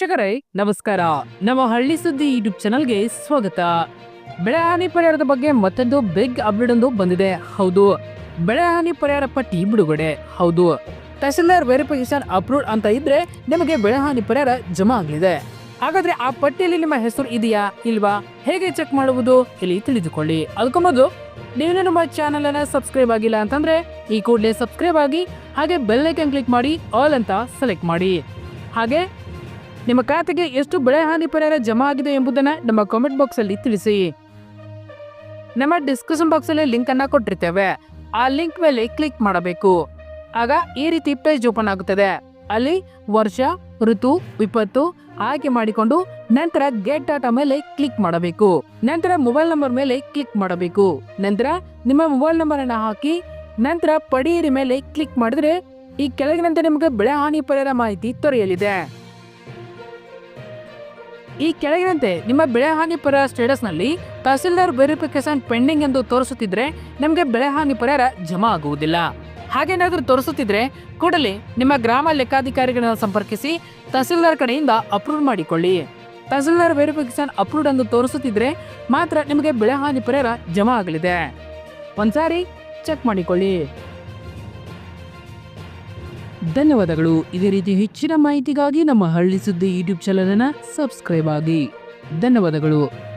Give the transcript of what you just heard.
ವೀಕ್ಷಕರೇ, ನಮಸ್ಕಾರ. ನಮ್ಮ ಹಳ್ಳಿ ಸುದ್ದಿ ಯೂಟ್ಯೂಬ್ ಚಾನಲ್ಗೆ ಸ್ವಾಗತ. ಬೆಳೆ ಹಾನಿ ಪರಿಹಾರದ ಬಗ್ಗೆ ಮತ್ತೊಂದು ಬಿಗ್ ಅಪ್ಡೇಟ್ ಒಂದು ಬಂದಿದೆ. ಹೌದು ಬೆಳೆ ಹಾನಿ ಪರಿಹಾರ ಪಟ್ಟಿ ಬಿಡುಗಡೆ. ಹೌದು, ತಹಸೀಲ್ದಾರ್ ವೆರಿಫಿಕೇಶನ್ ಅಪ್ರೂವ್ಡ್ ಅಂತ ಇದ್ರೆ ನಿಮಗೆ ಬೆಳೆ ಹಾನಿ ಪರಿಹಾರ ಜಮಾ ಆಗಲಿದೆ. ಹಾಗಾದ್ರೆ ಆ ಪಟ್ಟಿಯಲ್ಲಿ ನಿಮ್ಮ ಹೆಸರು ಇದೆಯಾ, ಇಲ್ವಾ? ಹೇಗೆ ಚೆಕ್ ಮಾಡುವುದು, ಇಲ್ಲಿ ತಿಳಿದುಕೊಳ್ಳಿ. ಅದಕ್ಕೂ ಮೊದಲು ನೀವು ನಮ್ಮ ಚಾನಲ್ ಅನ್ನ ಸಬ್ಸ್ಕ್ರೈಬ್ ಆಗಿಲ್ಲ ಅಂತಂದ್ರೆ, ಈ ಕೂಡಲೇ ಸಬ್ಸ್ಕ್ರೈಬ್ ಆಗಿ ಹಾಗೆ ಬೆಲ್ ಐಕನ್ ಕ್ಲಿಕ್ ಮಾಡಿ, ಆಲ್ ಅಂತ ಸೆಲೆಕ್ಟ್ ಮಾಡಿ. ಹಾಗೆ ನಿಮ್ಮ ಖಾತೆಗೆ ಎಷ್ಟು ಬೆಳೆ ಹಾನಿ ಪರಿಹಾರ ಜಮಾ ಆಗಿದೆ ಎಂಬುದನ್ನು ನಮ್ಮ ಕಾಮೆಂಟ್ ಬಾಕ್ಸ್ ಅಲ್ಲಿ ತಿಳಿಸಿ. ನಮ್ಮ ಡಿಸ್ಕ್ರಿಪ್ಷನ್ ಬಾಕ್ಸ್ ಅಲ್ಲಿ ಲಿಂಕ್ ಅನ್ನ ಕೊಟ್ಟಿರ್ತೇವೆ. ಆ ಲಿಂಕ್ ಮೇಲೆ ಕ್ಲಿಕ್ ಮಾಡಬೇಕು. ಆಗ ಈ ರೀತಿ ಪೇಜ್ ಓಪನ್ ಆಗುತ್ತದೆ. ಅಲ್ಲಿ ವರ್ಷ, ಋತು, ವಿಪತ್ತು ಆಯ್ಕೆ ಮಾಡಿಕೊಂಡು ನಂತರ ಗೇಟ್ ಡಾಟಾ ಮೇಲೆ ಕ್ಲಿಕ್ ಮಾಡಬೇಕು. ನಂತರ ಮೊಬೈಲ್ ನಂಬರ್ ಮೇಲೆ ಕ್ಲಿಕ್ ಮಾಡಬೇಕು. ನಂತರ ನಿಮ್ಮ ಮೊಬೈಲ್ ನಂಬರ್ ಅನ್ನು ಹಾಕಿ ನಂತರ ಪಡೆಯಿರಿ ಮೇಲೆ ಕ್ಲಿಕ್ ಮಾಡಿದ್ರೆ ಈ ಕೆಳಗಿನಂತೆ ನಿಮಗೆ ಬೆಳೆ ಹಾನಿ ಪರಿಹಾರ ಮಾಹಿತಿ ದೊರೆಯಲಿದೆ. ಈ ಕೆಳಗಿನಂತೆ ನಿಮ್ಮ ಬೆಳೆ ಹಾನಿ ಪರಿಹಾರ ಸ್ಟೇಟಸ್ನಲ್ಲಿ ತಹಸೀಲ್ದಾರ್ ವೆರಿಫಿಕೇಶನ್ ಪೆಂಡಿಂಗ್ ಎಂದು ತೋರಿಸುತ್ತಿದ್ರೆ ನಿಮಗೆ ಬೆಳೆ ಹಾನಿ ಪರಿಹಾರ ಜಮಾ ಆಗುವುದಿಲ್ಲ. ಹಾಗೇನಾದರೂ ತೋರಿಸುತ್ತಿದ್ರೆ ಕೂಡಲೇ ನಿಮ್ಮ ಗ್ರಾಮ ಲೆಕ್ಕಾಧಿಕಾರಿಗಳನ್ನು ಸಂಪರ್ಕಿಸಿ ತಹಸೀಲ್ದಾರ್ ಕಡೆಯಿಂದ ಅಪ್ರೂವ್ ಮಾಡಿಕೊಳ್ಳಿ. ತಹಸೀಲ್ದಾರ್ ವೆರಿಫಿಕೇಶನ್ ಅಪ್ರೂವ್ಡ್ ಎಂದು ತೋರಿಸುತ್ತಿದ್ರೆ ಮಾತ್ರ ನಿಮಗೆ ಬೆಳೆ ಹಾನಿ ಪರಿಹಾರ ಜಮಾ ಆಗಲಿದೆ. ಒಂದ್ಸಾರಿ ಚೆಕ್ ಮಾಡಿಕೊಳ್ಳಿ. ಧನ್ಯವಾದಗಳು. ಇದೇ ರೀತಿ ಹೆಚ್ಚಿನ ಮಾಹಿತಿಗಾಗಿ ನಮ್ಮ ಹಳ್ಳಿ ಸುದ್ದಿ ಯೂಟ್ಯೂಬ್ ಚಾನಲ್ ಅನ್ನ ಸಬ್ಸ್ಕ್ರೈಬ್ ಆಗಿ. ಧನ್ಯವಾದಗಳು.